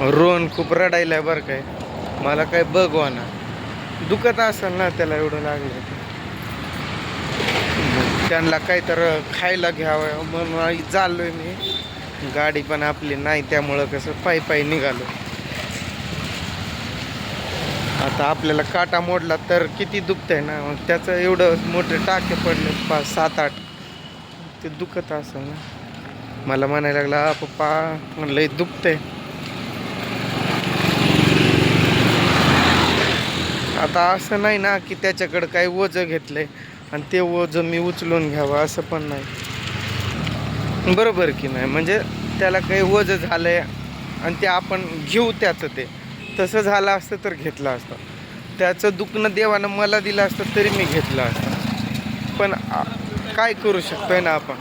रोन खूप रडायला बरं काय मला काय बघवा ना दुखत असेल ना त्याला एवढं लागलं त्यांना काय तर खायला घ्यावं म्हणून आई चाललोय मी. गाडी पण आपली नाही त्यामुळं कसं पायी पायी निघालो. आता आपल्याला काटा मोडला तर किती दुखतंय ना. मग त्याचं एवढं मोठे टाके पडले पाच सात आठ. ते दुखत असेल ना. मला म्हणायला लागला पप्पा म्हणलं "हे दुखतंय. आता असं नाही ना की त्याच्याकडं काही ओझं घेतलंय आणि ते वजं मी उचलून घ्यावं असं पण नाही. बरोबर की नाही? म्हणजे त्याला काही ओझं झालंय आणि ते आपण घेऊ त्याचं ते. तसं झालं असतं तर घेतलं असतं. त्याचं दुखणं देवानं मला दिलं असतं तरी मी घेतलं असतं. पण काय करू शकतोय ना आपण?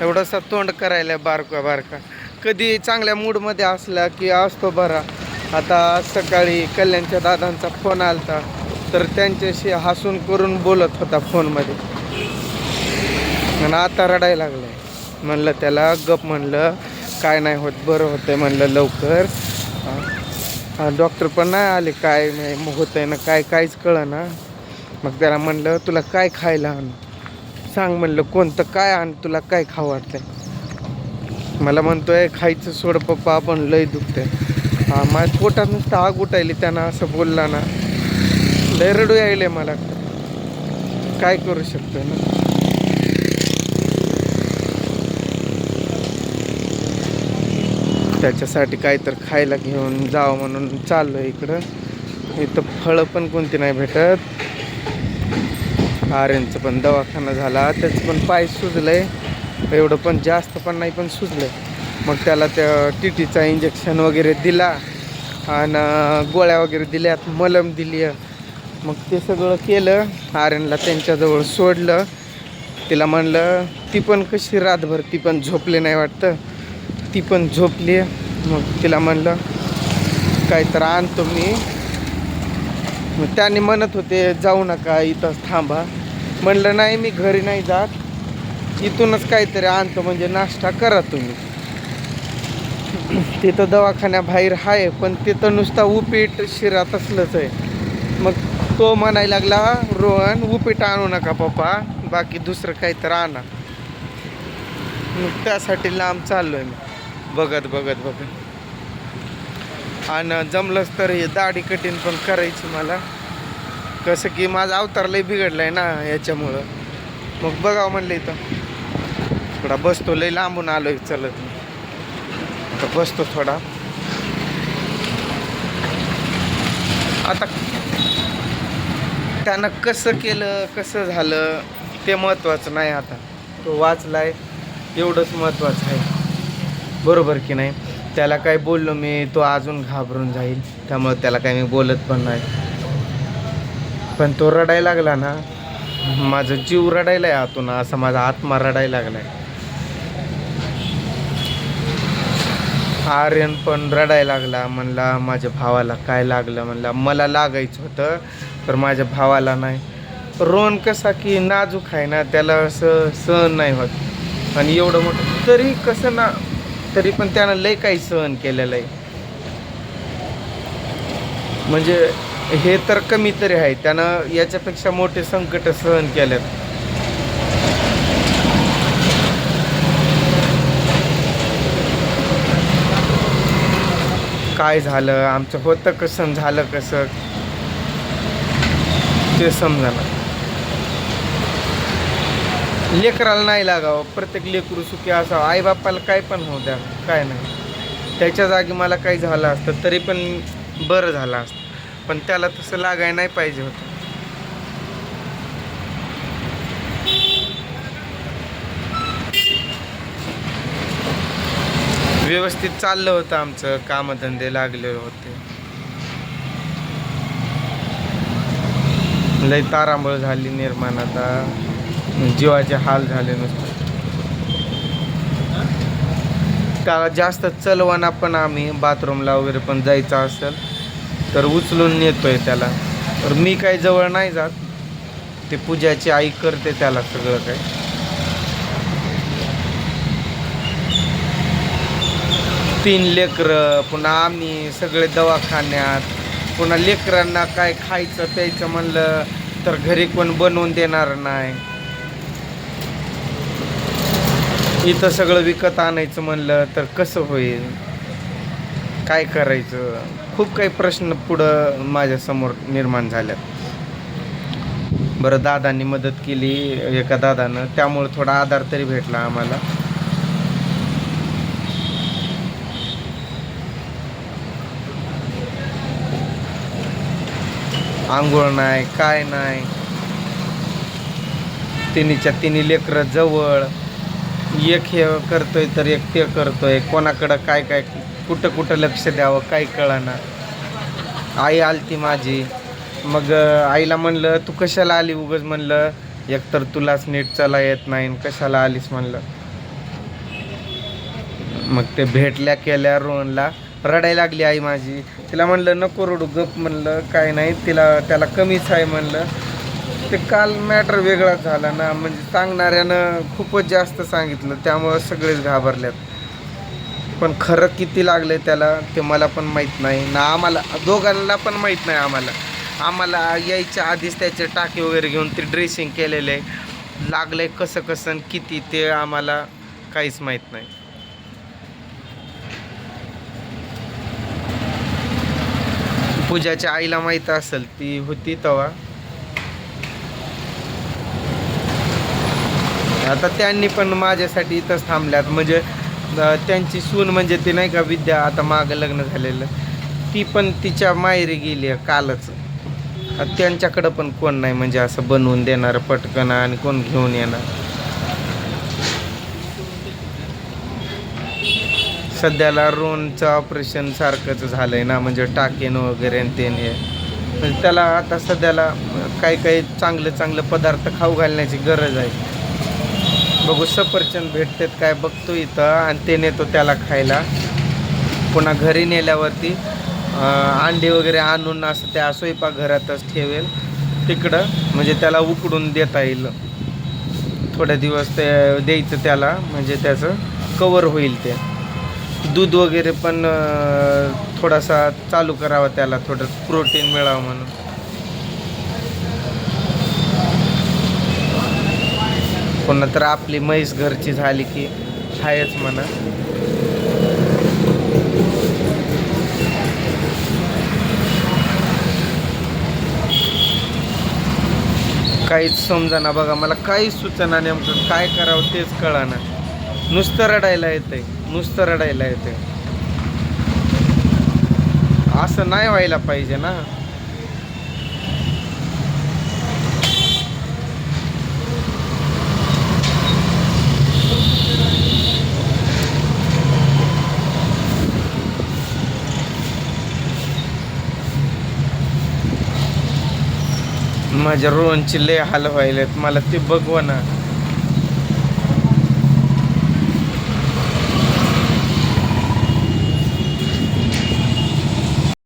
एवढंसा तोंड करायला बारका बारका. कधी चांगल्या मूडमध्ये असला की असतो बरा. आता सकाळी कल्याणच्या दादांचा फोन आलता तर त्यांच्याशी हसून करून बोलत होता फोनमध्ये. आणि आता रडायला लागलाय. म्हणलं त्याला गप म्हणलं काय नाही होत बरं होतंय म्हणलं लवकर. डॉक्टर पण नाही आले काय नाही मग होतंय ना काय काहीच कळं ना मग त्याला म्हणलं तुला काय खायला आण. सांग म्हणलं कोणतं काय आण तुला काय खावं वाटतंय? मला म्हणतोय खायचं सोड पप्पा आपण लय दुखतंय. हा माझ्या पोटात नुसतं आग उठायली त्यानं असं बोलला ना. लय रडू यायले मला. काय करू शकतो ना? त्याच्यासाठी काय तर खायला घेऊन जावं म्हणून चाललो इकडं. इथं फळं पण कोणती नाही भेटत. आर्यनचं पण दवाखाना झाला. त्याचं पण पाय सुजलंय. एवढं पण जास्त पण नाही पण सुजलंय. मग त्याला त्या टी टीचा इंजेक्शन वगैरे दिला आणि गोळ्या वगैरे दिल्यात मलम दिली. मग ते सगळं केलं. आर्यनला त्यांच्याजवळ सोडलं. तिला म्हणलं ती पण कशी रातभर ती पण झोपली नाही वाटतं. ती पण झोपली. मग तिला म्हणलं काय तर आणतो मी. मग त्याने म्हणत होते जाऊ नका इथंच थांबा. म्हणलं नाही मी घरी नाही जात. इथूनच काहीतरी आणतो म्हणजे नाश्ता करा तुम्ही. तिथं दवाखान्याबाहेर आहे पण तिथं नुसता उपीट शिरात असलंच आहे. मग तो म्हणायला लागला रोहन उपीट आणू नका पप्पा बाकी दुसरं काहीतरी आणा. मग त्यासाठी लांब चाललोय मी. बघत बघत बघत. आणि जमलंच तर हे दाढी कठीण पण करायची मला. कसं की माझा अवतार लय बिघडलाय ना याच्यामुळं. मग बघावं म्हणलं इथं. थोडा बसतो लय लांबून आलोय चलत. तर बसतो थोडा. आता त्यानं कसं केलं कसं झालं ते महत्त्वाचं नाही आता. तो वाचलाय एवढंच महत्त्वाचं आहे. बरोबर की नाही? त्याला काय बोललो मी तो अजून घाबरून जाईल. त्यामुळे त्याला काही मी बोलत पण नाही. पण तो रडायला लागला ना माझं जीव रडायला आहे आतून असा माझा आत्मा रडायला लागलाय. आर्यन पण रडायला लागला म्हणला माझ्या भावाला काय लागलं? म्हणला मला लागायचं होतं तर माझ्या भावाला नाही. रोन कसा की नाजूक आहे ना त्याला असं सहन नाही होत. आणि एवढं मोठं तरी कसं ना तरी पण त्यानं लय काही सहन केलेलं आहे. म्हणजे हे तर कमी तरी आहे त्यानं याच्यापेक्षा मोठे संकट सहन केलेत काय झालं आमचं होतं कसं झालं कसं? ते समजा लेकराला नाही लागावं प्रत्येक लेकरू सुखी असावं. आईबापाला काय पण होऊ द्या काय नाही. त्याच्या जागी मला काही झालं असतं तरी पण बरं झालं असतं. पण त्याला तसं लागाय नाही पाहिजे होतं. व्यवस्थित चाललं होतं आमचं. कामधंदे लागले होते. लय तारांबळ झाली निर्माण आता जीवाचे हाल झाले नुसतं. त्याला जास्त चलवाना पण आम्ही बाथरूमला वगैरे पण जायचं असेल तर उचलून नेतोय त्याला. तर मी काही जवळ नाही जात. ते पूजाची आई करते त्याला सगळं काही. तीन लेकरं पुन्हा आम्ही सगळे दवाखान्यात पुन्हा लेकरांना काय खायचं प्यायचं म्हणलं तर घरी कोण बनवून देणार नाही. इथं सगळं विकत आणायचं म्हणलं तर कसं होईल? काय करायचं? खूप काही प्रश्न पुढं माझ्यासमोर निर्माण झाल्यात. बरं दादांनी मदत केली एका दादानं त्यामुळे थोडा आधार तरी भेटला आम्हाला. आंघोळ नाही काय नाही. तिन्हीच्या तिन्ही लेकरं जवळ. एक हे करतोय तर एक ते करतोय. कोणाकडं काय काय कुठं कुठं लक्ष द्यावं काय कळाना. आई आलती माझी. मग आईला म्हणलं तू कशाला आली उगच? म्हणलं एकतर तुलाच नीट चला येत नाही आणि कशाला आलीस? म्हणलं. मग ते भेटल्या केल्या रोहनला. रडायला लागली आई माझी. तिला म्हणलं नको रडू गप म्हणलं. काय नाही तिला त्याला कमीच आहे म्हणलं. ते काल मॅटर वेगळाच झाला ना. म्हणजे सांगणाऱ्यानं खूपच जास्त सांगितलं. त्यामुळं सगळेच घाबरल्यात पण खरं किती लागले त्याला ते मला पण माहीत नाही ना. आम्हाला दोघांना पण माहीत नाही आम्हाला. आम्हाला यायच्या आधीच त्याचे टाके वगैरे घेऊन ते ड्रेसिंग केलेलं. आहे लागलं आहे कसं कसं किती ते आम्हाला काहीच माहीत नाही. पूजाच्या आईला माहीत असेल ती होती तेव्हा आता त्यांनी पण माझ्यासाठी इथंच थांबल्यात. म्हणजे त्यांची सून म्हणजे ती नाही का विद्या आता मागं लग्न झालेलं. ती पण तिच्या माहेरी गेली आहे कालच त्यांच्याकडं पण कोण नाही म्हणजे असं बनवून देणार पटकन आणि कोण घेऊन येणार. सध्याला रोनचं ऑपरेशन सारखंच आहे ना म्हणजे टाकेन वगैरे आणि ते हे. म्हणजे त्याला आता सध्याला काही काही चांगले चांगले पदार्थ खाऊ घालण्याची गरज आहे. बघू सफरचंद भेटतात काय बघतो इथं आणि ते नेतो त्याला खायला. पुन्हा घरी नेल्यावरती अंडी वगैरे आणून असं त्या स्वयंपाकघरातच ठेवेल. तिकडं म्हणजे त्याला उकडून देता येईल. थोड्या दिवस ते द्यायचं त्याला म्हणजे त्याचं कवर होईल ते. दूध वगैरे पण थोडासा चालू करावा त्याला थोडं प्रोटीन मिळावं म्हणून. पुन्हा तर आपली म्हैस घरची झाली की आहेच म्हणा. काहीच समजना बघा मला काहीच सुचना नेमकं काय करावं तेच कळाना. नुसतं रडायला येतंय. नुसतं रडायला येते असं नाही व्हायला पाहिजे ना. माझ्या रोहनची लय हाल व्हायलेत. मला ते बघव ना.